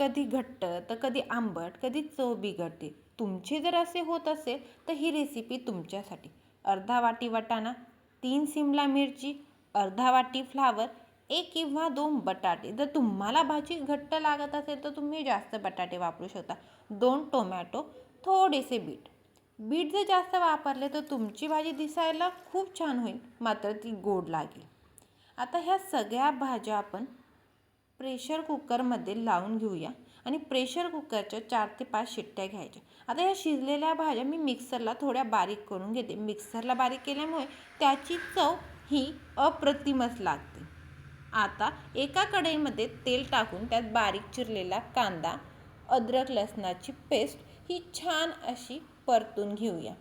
कधी घट्ट तर कधी आंबट कधी चव बिघडते तुमची जर असे होत असेल तर ही रेसिपी तुमच्यासाठी. अर्धा वाटी वाटाणा तीन सिमला मिरची अर्धा वाटी फ्लावर एक किंवा दोन बटाटे. जर तुम्हाला भाजी घट्ट लागत असेल तर तुम्ही जास्त बटाटे वापरू शकता. दोन टोमॅटो थोडेसे बीट. बीट जर जास्त वापरले तर तुमची भाजी दिसायला खूप छान होईल मात्र ती गोड लागेल. आता ह्या सगळ्या भाज्या आपण प्रेशर कुकरमध्ये लावून घेऊया आणि प्रेशर कुकरच्या चार ते पाच शिट्ट्या घ्यायच्या. आता या शिजलेल्या भाज्या मी मिक्सरला थोड्या बारीक करून घेते. मिक्सरला बारीक केल्यामुळे त्याची चव ही अप्रतिमच लागते. आता एका कढईमध्ये तेल टाकून त्यात बारीक चिरलेला कांदा अद्रक लसणाची पेस्ट ही छान अशी परतून घेऊया.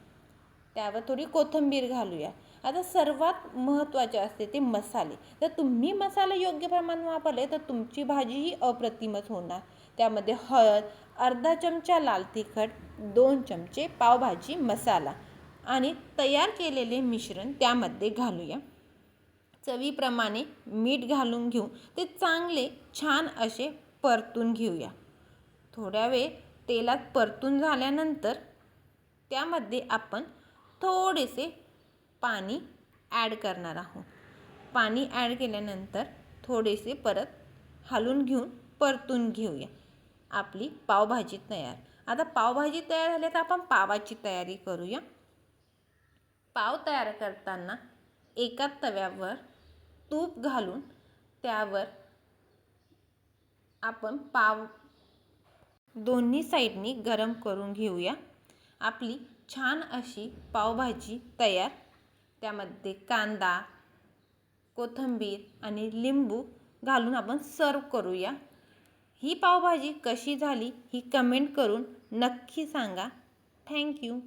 त्यावर थोडी कोथिंबीर घालूया. आता सर्वात महत्त्वाचे असते ते मसाले. जर तुम्ही मसाले योग्य प्रमाणात वापरले तर तुमची भाजी ही अप्रतिमच होणार. त्यामध्ये हळद अर्धा चमचा लाल तिखट दोन चमचे पावभाजी मसाला आणि तयार केलेले मिश्रण त्यामध्ये घालूया. चवीप्रमाणे मीठ घालून घेऊ ते चांगले छान असे परतून घेऊया. थोड्या वेळ तेलात परतून झाल्यानंतर त्यामध्ये आपण थोडेसे पाणी ॲड करणार आहोत. पाणी ॲड केल्यानंतर थोडेसे परत हलून घेऊन परतून घेऊया. आपली पावभाजी तयार. आता पावभाजी तयार झाली तर आपण पावाची तयारी करूया. पाव तयार करताना एका तव्यावर तूप घालून त्यावर आपण पाव दोन्ही साईडनी गरम करून घेऊया. आपली छान अशी पावभाजी तयार त्यामध्ये कांदा कोथिंबीर आणि लिंबू घालून आपण सर्व करूया. ही पावभाजी कशी झाली ही कमेंट करून नक्की सांगा. थँक्यू